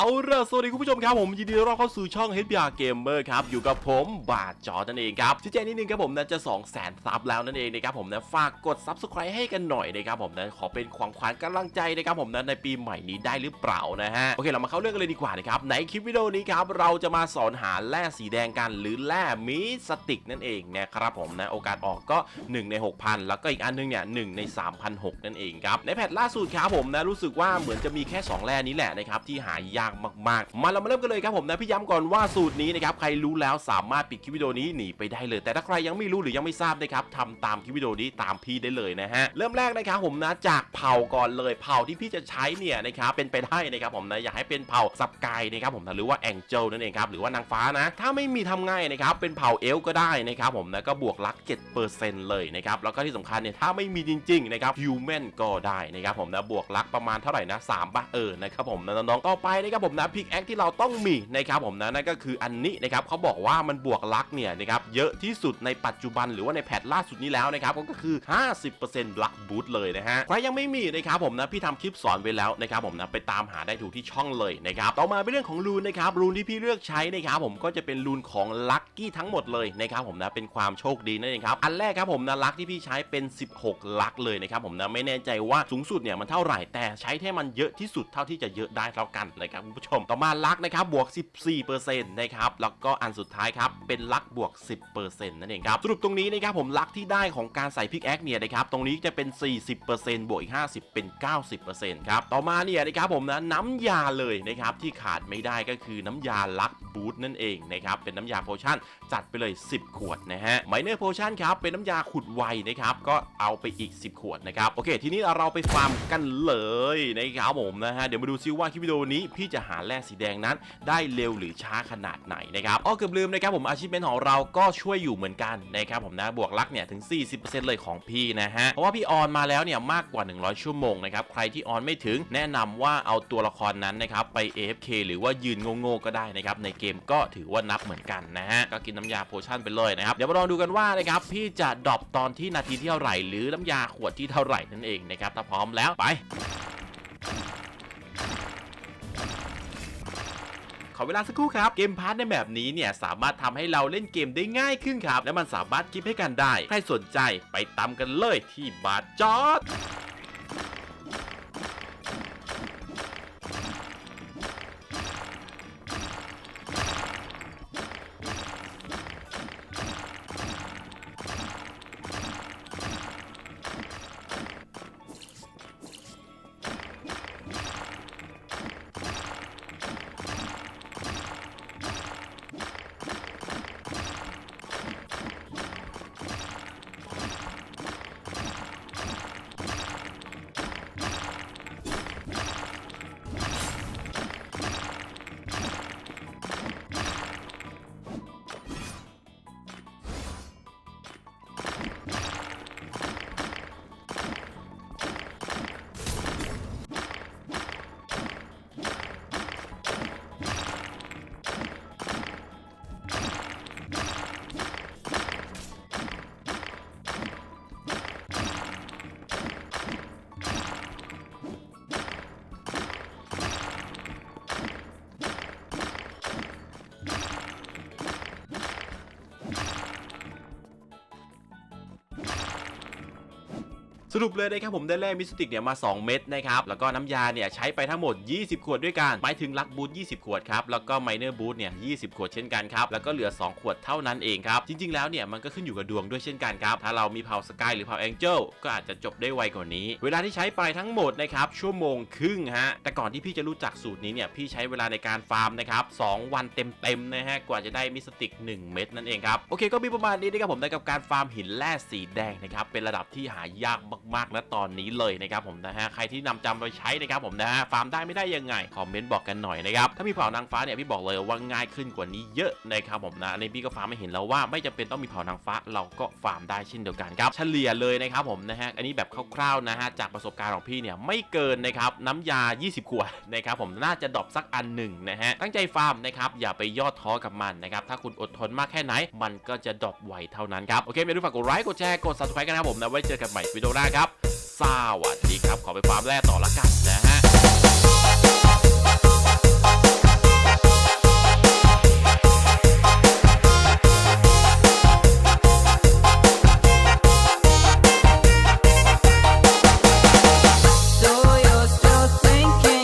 เอาละสวัสดีคุณผู้ชมครับผมยินดีต้อนรับเข้าสู่ช่อง HBR Gamer ครับ อยู่กับผมบาทจอนั่นเองครับชี้แจงนิดนึงครับผมนะจะ2 0 0 0 0ซับแล้วนั่นเองนะครับผมนะฝากกด Subscribe ให้กันหน่อยนะครับผมนะขอเป็นของขวัญกำลังใจนะครับผมนะในปีใหม่นี้ได้หรือเปล่านะฮะโอเคเรามาเข้าเรื่องกันเลยดีกว่านะครับในคลิปวิดีโอนี้ครับเราจะมาสอนหาแร่สีแดงกัน หรือแร่มิสติกนั่นเองนะครับผมนะโอกาสออกก็ 1 ใน 6,000 แล้วก็อีกอันนึงเนี่ยหใน3,600นั่นเองครับในแพทล่าสุดครับผมนะรู้สึกว่าเหมือนจะมีแค่ 2 แร่นี้แหละนะครับที่หายากมากๆ มาเรามาเริ่มกันเลยครับผมนะพี่ย้ำก่อนว่าสูตรนี้นะครับใครรู้แล้วสามารถปิดคลิปวิดีโอนี้หนีไปได้เลย แต่ถ้าใครยังไม่รู้หรือยังไม่ทราบนะครับทำตามคลิปวิดีโอนี้ตามพี่ได้เลยนะฮะเริ่มแรกนะครับผมนะจากเผาก่อนเลยเผาที่พี่จะใช้เนี่ยนะครับเป็นไปได้นะครับผมนะอยากให้เป็นเผาซับไกนะครับผมนะหรือว่าแองเจิลนั่นเองครับหรือว่านางฟ้านะ ถ้าไม่มีทำง่ายนะครับเป็นเผาเอลก็ได้นะครับผมนะก็บวกลัก7%เลยนะครับแล้วก็ที่สำคัญเนี่ยถ้าไม่มีจริงๆนะครับฮิวแมนก็ได้นะครับผมนะบวกลักประมาณเท่าไหร่นะ3ป่ะเออนะครับผมนะน้องๆต่อไปนะครับับผมนะพิกแอคที่เราต้องมีนะครับผมนะนั่นก็คืออันนี้นะครับเขาบอกว่ามันบวกลักเนี่ยนะครับเยอะที่สุดในปัจจุบันหรือว่าในแพทล่าสุดนี้แล้วนะครับก็คือ 50%ลักบูทเลยนะฮะใครยังไม่มีนะครับผมนะพี่ทำคลิปสอนไว้แล้วนะครับผมนะไปตามหาได้ถูกที่ช่องเลยนะครับต่อมาเป็นเรื่องของรูนนะครับรูนที่พี่เลือกใช้นะครับผมก็จะเป็นรูนของลัคกี้ทั้งหมดเลยนะครับผมนะเป็นความโชคดีนั่นเองครับอันแรกครับผมนะลัคที่พี่ใช้เป็น 16 ลักเลยนะครับผมนะไม่แน่ใจว่าสูงสุดเนี่ยมันเท่าไหร่แต่ใช้ให้มันเยอะที่สุดเท่าที่จะเยอะได้เท่ากันนะครับคุณผู้ชม ต่อมาลักนะครับบวก 14%นะครับแล้วก็อันสุดท้ายครับเป็นลักบวก 10%นั่นเองครับสรุปตรงนี้นะครับผมลักที่ได้ของการใส่พิกแอคเนี่ยนะครับตรงนี้จะเป็น 40%บวกอีก50 เป็น 90%ครับต่อมาเนี่ยนะครับผมนะน้ำยาเลยนะครับที่ขาดไม่ได้ก็คือน้ำยาลักบูทนั่นเองนะครับเป็นน้ำยาโพชั่นจัดไปเลย 10 ขวดนะฮะไมเนอร์โพชั่นครับเป็นน้ำยาขุดไวนะครับก็เอาไปอีก 10 ขวดนะครับโอเค ทีนี้เราไปฟาร์มกันเลยนะครับผมนะฮะเดี๋ยวมาดูซิว่าคลิปวิดีโอนี้พี่จะะหาแร่สีแดงนั้น ได้เร็วหรือช้าขนาดไหนนะครับอ้อเกือบลืมนะครับผมอาชีพเป็นของเราก็ช่วยอยู่เหมือนกันนะครับผมนะบวกลักเนี่ยถึง 40%เลยของพี่นะฮะเพราะว่าพี่ออนมาแล้วเนี่ยมากกว่า 100 ชั่วโมงนะครับใครที่ออนไม่ถึงแนะนำว่าเอาตัวละครนั้นนะครับไป AFK หรือว่ายืนโง่ๆก็ได้นะครับในเกมก็ถือว่านับเหมือนกันนะฮะก็กินน้ำยาโพชั่นไปเลยนะครับเดี๋ยวมาลองดูกันว่านะครับพี่จะดรอปตอนที่นาทีที่เท่าไหร่ หรือน้ำยาขวดที่เท่าไหร่นั่นเองนะครับถ้าพร้อมแล้วไป ขอเวลาสักครู่ครับเกมพาร์ทในแบบนี้เนี่ยสามารถทำให้เราเล่นเกมได้ง่ายขึ้นครับ และมันสามารถกิฟให้กันได้ ใครสนใจไปตามกันเลยที่บาร์จอด รุปเลยนะครับผมได้แร่มิสติกเนี่ยมา 2 เม็ดนะครับแล้วก็น้ำยาเนี่ยใช้ไปทั้งหมด 20 ขวดด้วยกันหมายถึงลักบูท20 ขวดครับแล้วก็ไมเนอร์บูทเนี่ย20 ขวดเช่นกันครับแล้วก็เหลือ 2 ขวดเท่านั้นเองครับจริงๆแล้วเนี่ยมันก็ขึ้นอยู่กับดวงด้วยเช่นกันครับถ้าเรามีเผาสกายหรือเผาแองเจิลก็อาจจะจบได้ไวกว่านี้ เวลาที่ใช้ไปทั้งหมดนะครับชั่วโมงครึ่งฮะแต่ก่อนที่พี่จะรู้จักสูตรนี้เนี่ยพี่ใช้เวลาในการฟาร์มนะครับ2วันเต็มๆนะฮะกว่าจะได้มิสติก 1 เม็ดนั่นเองครับโอเคก็มีประมาณนี้นะครับผมในกับการฟาร์มหินแร่สีแดงนะครับเป็นระดับที่หายากมากมากๆณตอนนี้เลยนะครับผมนะฮะใครที่นำจำไปใช้นะครับผมนะฮะฟาร์มได้ไม่ได้ยังไงคอมเมนต์บอกกันหน่อยนะครับถ้ามีเผ่านางฟ้าเนี่ยพี่บอกเลยว่าง่ายขึ้นกว่านี้เยอะนะครับผมนะอันพี่ก็ฟาร์มไม่เห็นแล้วว่าไม่จำเป็นต้องมีเผ่านางฟ้าเราก็ฟาร์มได้เช่นเดียวกันครับเฉลี่ยเลยนะครับผมนะฮะอันนี้แบบคร่าวๆนะฮะจากประสบการณ์ของพี่เนี่ยไม่เกินนะครับน้ำยา 20 ขวดนะครับผมน่าจะดรอปสักอันหนึ่งนะฮะตั้งใจฟาร์มนะครับอย่าไปย่อท้อกับมันนะครับถ้าคุณอดทนมากแค่ไหน มันก็จะดรอปไวเท่านั้นครับโอเคอย่าลืมฝากกดไลค์กดแชร์กด subscribe กันนะครับผมนะไว้เจอกันใหม่วิดีโอหน้าครับสวัสดีครับขอไปฟาร์มแร่ต่อละกันนะฮะ